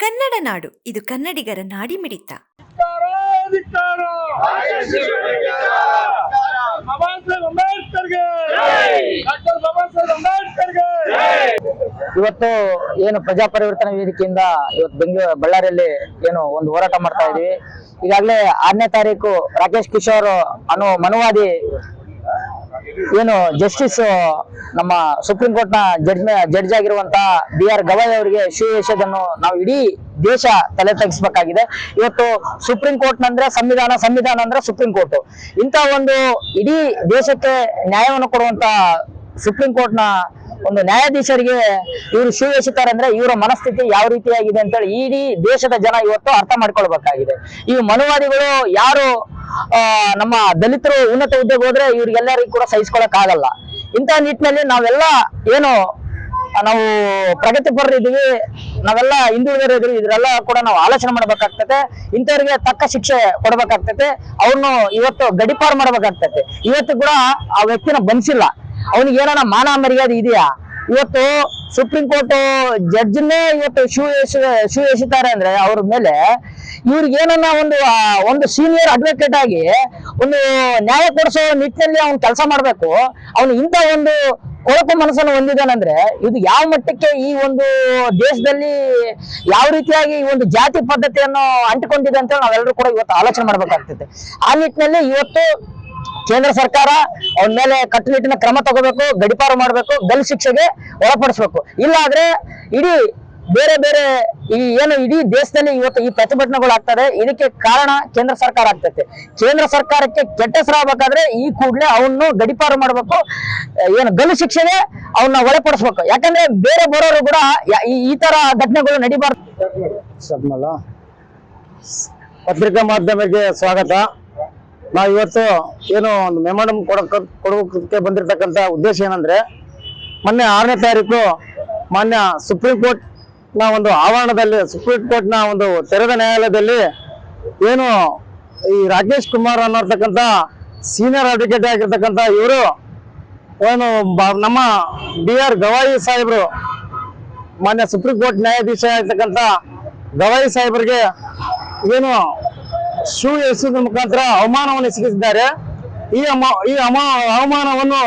ಕನ್ನಡ ನಾಡು ಇದು ಕನ್ನಡಿಗರ ನಾಡಿ ಮಿಡಿತ ಇವತ್ತು ಏನು ಪ್ರಜಾ ಪರಿವರ್ತನಾ ವೇದಿಕೆಯಿಂದ ಇವತ್ತು ಬೆಂಗಳೂರು ಬಳ್ಳಾರಿಯಲ್ಲಿ ಏನು ಒಂದು ಹೋರಾಟ ಮಾಡ್ತಾ ಇದೀವಿ. ಈಗಾಗಲೇ ಆರನೇ ತಾರೀಕು ರಾಕೇಶ್ ಕಿಶೋರ್ ಅನ್ನೋ ಮನುವಾದಿ ಏನು ಜಸ್ಟಿಸ್ ನಮ್ಮ ಸುಪ್ರೀಂ ಕೋರ್ಟ್ನ ಜಡ್ಜ್ ಜಡ್ಜ್ ಆಗಿರುವಂತ ಬಿ ಆರ್ ಗವಾಯ್ ಅವರಿಗೆ ಶಿವವೇಶದನ್ನು ನಾವು ಇಡೀ ದೇಶ ತಲೆ ತಗ್ಸ್ಬೇಕಾಗಿದೆ. ಇವತ್ತು ಸುಪ್ರೀಂ ಕೋರ್ಟ್ ಅಂದ್ರೆ ಸಂವಿಧಾನ ಸಂವಿಧಾನ ಅಂದ್ರೆ ಸುಪ್ರೀಂ ಕೋರ್ಟ್ ಇಂತ ಒಂದು ಇಡೀ ದೇಶಕ್ಕೆ ನ್ಯಾಯವನ್ನು ಕೊಡುವಂತ ಸುಪ್ರೀಂ ಕೋರ್ಟ್ನ ಒಂದು ನ್ಯಾಯಾಧೀಶರಿಗೆ ಇವರು ಅಂದ್ರೆ ಇವರ ಮನಸ್ಥಿತಿ ಯಾವ ರೀತಿಯಾಗಿದೆ ಅಂತೇಳಿ ಇಡೀ ದೇಶದ ಜನ ಇವತ್ತು ಅರ್ಥ ಮಾಡ್ಕೊಳ್ಬೇಕಾಗಿದೆ. ಈ ಮನುವಾದಿಗಳು ಯಾರು ನಮ್ಮ ದಲಿತರು ಉನ್ನತ ಹುದ್ದೆಗೆ ಹೋದ್ರೆ ಇವ್ರಿಗೆಲ್ಲರಿಗೂ ಕೂಡ ಸಹಿಸ್ಕೊಳಕ್ ಆಗಲ್ಲ. ಇಂತಹ ನಿಟ್ಟಿನಲ್ಲಿ ನಾವೆಲ್ಲ ಏನು, ನಾವು ಪ್ರಗತಿಪರರಿದ್ದೀವಿ ನಾವೆಲ್ಲ ಹಿಂದುಳಿದವರು ಇದೀವಿ ಇದ್ರೆಲ್ಲ ಕೂಡ ನಾವು ಆಲೋಚನೆ ಮಾಡ್ಬೇಕಾಗ್ತದೆ ಇಂಥವ್ರಿಗೆ ತಕ್ಕ ಶಿಕ್ಷೆ ಕೊಡ್ಬೇಕಾಗ್ತದೆ ಅವ್ರನ್ನು ಇವತ್ತು ಗಡಿಪಾರು ಮಾಡ್ಬೇಕಾಗ್ತದೆ ಇವತ್ತು ಕೂಡ ಆ ವ್ಯಕ್ತಿನ ಬಂಧಿಸಿಲ್ಲ. ಅವನಿಗೆ ಏನಾರ ಮಾನ ಮರ್ಯಾದೆ ಇದೆಯಾ? ಇವತ್ತು ಸುಪ್ರೀಂ ಕೋರ್ಟ್ ಜಡ್ಜ್ನೇ ಇವತ್ತು ಶೂ ಶೂ ಎಸಿತಾರೆ ಅಂದ್ರೆ ಅವ್ರ ಮೇಲೆ ಇವ್ರಿಗೆ ಏನನ್ನ ಒಂದು ಒಂದು ಸೀನಿಯರ್ ಅಡ್ವೊಕೇಟ್ ಆಗಿ ಒಂದು ನ್ಯಾಯ ಕೊಡಿಸೋ ನಿಟ್ಟಿನಲ್ಲಿ ಅವ್ನು ಕೆಲಸ ಮಾಡ್ಬೇಕು. ಅವನು ಇಂಥ ಒಂದು ಕೊಳಕು ಮನಸ್ಸನ್ನು ಹೊಂದಿದ್ದಾನಂದ್ರೆ ಇದು ಯಾವ ಮಟ್ಟಕ್ಕೆ ಈ ಒಂದು ದೇಶದಲ್ಲಿ ಯಾವ ರೀತಿಯಾಗಿ ಈ ಒಂದು ಜಾತಿ ಪದ್ಧತಿಯನ್ನು ಅಂಟಿಕೊಂಡಿದೆ ಅಂತ ನಾವೆಲ್ಲರೂ ಕೂಡ ಇವತ್ತು ಆಲೋಚನೆ ಮಾಡ್ಬೇಕಾಗ್ತದೆ. ಆ ನಿಟ್ಟಿನಲ್ಲಿ ಇವತ್ತು ಕೇಂದ್ರ ಸರ್ಕಾರ ಅವ್ರ ಮೇಲೆ ಕಟ್ಟುನಿಟ್ಟಿನ ಕ್ರಮ ತಗೋಬೇಕು, ಗಡಿಪಾರು ಮಾಡಬೇಕು, ಗಲ್ ಶಿಕ್ಷೆಗೆ ಒಳಪಡಿಸ್ಬೇಕು. ಇಲ್ಲ ಆದ್ರೆ ಇಡೀ ಬೇರೆ ಬೇರೆ ಈ ಏನು ಇಡೀ ದೇಶದಲ್ಲಿ ಇವತ್ತು ಈ ಪ್ರತಿಭಟನೆಗಳು ಆಗ್ತದೆ, ಇದಕ್ಕೆ ಕಾರಣ ಕೇಂದ್ರ ಸರ್ಕಾರ ಆಗ್ತೈತೆ. ಕೇಂದ್ರ ಸರ್ಕಾರಕ್ಕೆ ಕೆಟ್ಟ ಹೆಸರಾಗಬೇಕಾದ್ರೆ ಈ ಕೂಡಲೇ ಅವನು ಗಡಿಪಾರು ಮಾಡಬೇಕು, ಏನು ಗಲ್ಲು ಶಿಕ್ಷೆಗೆ ಅವನ್ನ ಒಳಪಡಿಸ್ಬೇಕು. ಯಾಕಂದ್ರೆ ಬೇರೆ ಬರೋರು ಕೂಡ ಈ- ತರ ಘಟನೆಗಳು ನಡಿಬಾರ್ದು. ಪತ್ರಿಕಾ ಮಾಧ್ಯಮಕ್ಕೆ ಸ್ವಾಗತ. ನಾವು ಇವತ್ತು ಏನು ಒಂದು ಮೆಮೊರಂ ಕೊಡಕ್ ಕೊಡೋಕ್ಕೆ ಬಂದಿರತಕ್ಕಂತ ಉದ್ದೇಶ ಏನಂದ್ರೆ, ಮೊನ್ನೆ ಆರನೇ ತಾರೀಕು ಮಾನ್ಯ ಸುಪ್ರೀಂ ಕೋರ್ಟ್ನ ಒಂದು ಆವರಣದಲ್ಲಿ ಸುಪ್ರೀಂ ಕೋರ್ಟ್ನ ಒಂದು ತೆರೆದ ನ್ಯಾಯಾಲಯದಲ್ಲಿ ಏನು ಈ ರಾಕೇಶ್ ಕುಮಾರ್ ಅನ್ನೋರ್ತಕ್ಕಂಥ ಸೀನಿಯರ್ ಅಡ್ವೊಕೇಟ್ ಆಗಿರ್ತಕ್ಕಂಥ ಇವರು ಏನು ನಮ್ಮ ಬಿ ಆರ್ ಗವಾಯಿ ಸಾಹೇಬರು, ಮಾನ್ಯ ಸುಪ್ರೀಂ ಕೋರ್ಟ್ ನ್ಯಾಯಾಧೀಶ ಆಗಿರ್ತಕ್ಕಂಥ ಗವಾಯಿ ಸಾಹೇಬರಿಗೆ ಏನು ಶೂ ಎಸೆದ ಮುಖಾಂತರ ಅವಮಾನವನ್ನು ಎಸಗಿಸಿದ್ದಾರೆ. ಈ ಅಮ ಈ ಅಮ, ಅವಮಾನವನ್ನು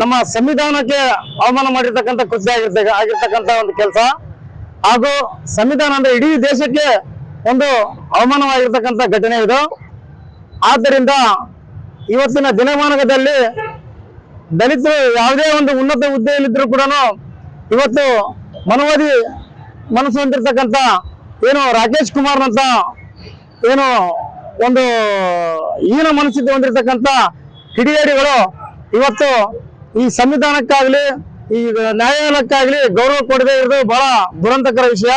ನಮ್ಮ ಸಂವಿಧಾನಕ್ಕೆ ಅವಮಾನ ಮಾಡಿರ್ತಕ್ಕಂಥ ಕೃತಿ ಆಗಿರ್ತ ಆಗಿರ್ತಕ್ಕಂಥ ಒಂದು ಕೆಲಸ. ಹಾಗೂ ಸಂವಿಧಾನ ಅಂದ್ರೆ ಇಡೀ ದೇಶಕ್ಕೆ ಒಂದು ಅವಮಾನವಾಗಿರ್ತಕ್ಕಂಥ ಘಟನೆ ಇದು. ಆದ್ದರಿಂದ ಇವತ್ತಿನ ದಿನಮಾನದಲ್ಲಿ ದಲಿತರು ಯಾವುದೇ ಒಂದು ಉನ್ನತ ಹುದ್ದೆಯಲ್ಲಿದ್ದರೂ ಕೂಡ ಇವತ್ತು ಮನವಾದಿ ಮನಸ್ಸು ಹೊಂದಿರ್ತಕ್ಕಂಥ ಏನು ರಾಕೇಶ್ ಕುಮಾರ್ ಅಂತ ಏನು ಒಂದು ಈನ ಮನಸ್ಥಿತಿ ಹೊಂದಿರತಕ್ಕಂತ ಕಿಡಿಗೇಡಿಗಳು ಇವತ್ತು ಈ ಸಂವಿಧಾನಕ್ಕಾಗ್ಲಿ, ಈ ನ್ಯಾಯಾಲಯಕ್ಕಾಗ್ಲಿ ಗೌರವ ಕೊಡದೇ ಇರೋದು ಬಹಳ ದುರಂತಕರ ವಿಷಯ.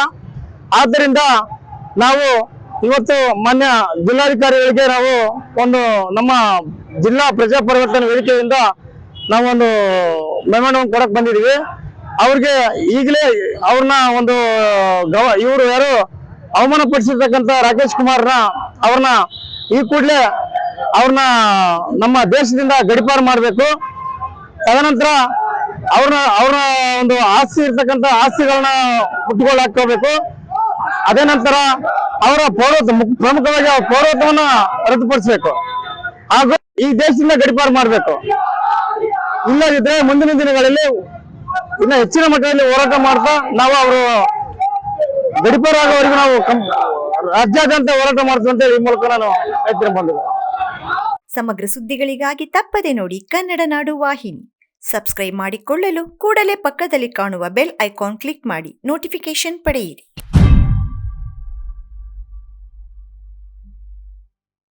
ಆದ್ದರಿಂದ ನಾವು ಇವತ್ತು ಮಾನ್ಯ ಜಿಲ್ಲಾಧಿಕಾರಿಗಳಿಗೆ ನಾವು ಒಂದು ನಮ್ಮ ಜಿಲ್ಲಾ ಪ್ರಜಾ ಪರಿವರ್ತನೆ ವೇದಿಕೆಯಿಂದ ನಾವೊಂದು ಮೆಮೊರಂ ಕೊಡಕ್ ಬಂದಿದೀವಿ ಅವ್ರಿಗೆ ಈಗಲೇ ಅವ್ರನ್ನ ಒಂದು ಗವ ಇವರು ಯಾರು ಅವಮಾನ ಪಡಿಸಿರ್ತಕ್ಕಂಥ ರಾಕೇಶ್ ಕುಮಾರ್ನ ಅವ್ರನ್ನ ಈ ಕೂಡಲೇ ಅವ್ರನ್ನ ನಮ್ಮ ದೇಶದಿಂದ ಗಡಿಪಾರು ಮಾಡಬೇಕು. ತದನಂತರ ಅವ್ರನ್ನ ಅವ್ರ ಒಂದು ಆಸ್ತಿ ಇರ್ತಕ್ಕಂಥ ಆಸ್ತಿಗಳನ್ನ ಮುಟ್ಟುಗೋಲು ಹಾಕೋಬೇಕು ಅದೇ ನಂತರ ಅವರ ಪೌರತ್ವ ಪ್ರಮುಖವಾಗಿ ಅವ್ರ ಪೌರತ್ವವನ್ನ ರದ್ದುಪಡಿಸಬೇಕು. ಹಾಗೂ ಈ ದೇಶದಿಂದ ಗಡಿಪಾರು ಮಾಡಬೇಕು. ಇಲ್ಲದಿದ್ರೆ ಮುಂದಿನ ದಿನಗಳಲ್ಲಿ ಇನ್ನ ಹೆಚ್ಚಿನ ಮಟ್ಟದಲ್ಲಿ ಹೋರಾಟ ಮಾಡ್ತಾ ನಾವು ಅವರು ಗಡಿಪಾರು ಆಗೋವರೆಗೂ ನಾವು ರಾಜ್ಯಾದ್ಯಂತ ಹೋರಾಟ ಮಾಡ್ತೀವಿ ಅಂತ ಈ ಮೂಲಕ ನಾನು ಹೇಳ್ತೀನಿ ಬಂದಿದ್ದೆ ಸಮಗ್ರ ಸುದ್ದಿಗಳಿಗಾಗಿ ತಪ್ಪದೆ ನೋಡಿ ಕನ್ನಡ ನಾಡು ವಾಹಿನಿ. ಸಬ್ಸ್ಕ್ರೈಬ್ ಮಾಡಿಕೊಳ್ಳಲು ಕೂಡಲೇ ಪಕ್ಕದಲ್ಲಿ ಕಾಣುವ ಬೆಲ್ ಐಕಾನ್ ಕ್ಲಿಕ್ ಮಾಡಿ ನೋಟಿಫಿಕೇಶನ್ ಪಡೆಯಿರಿ.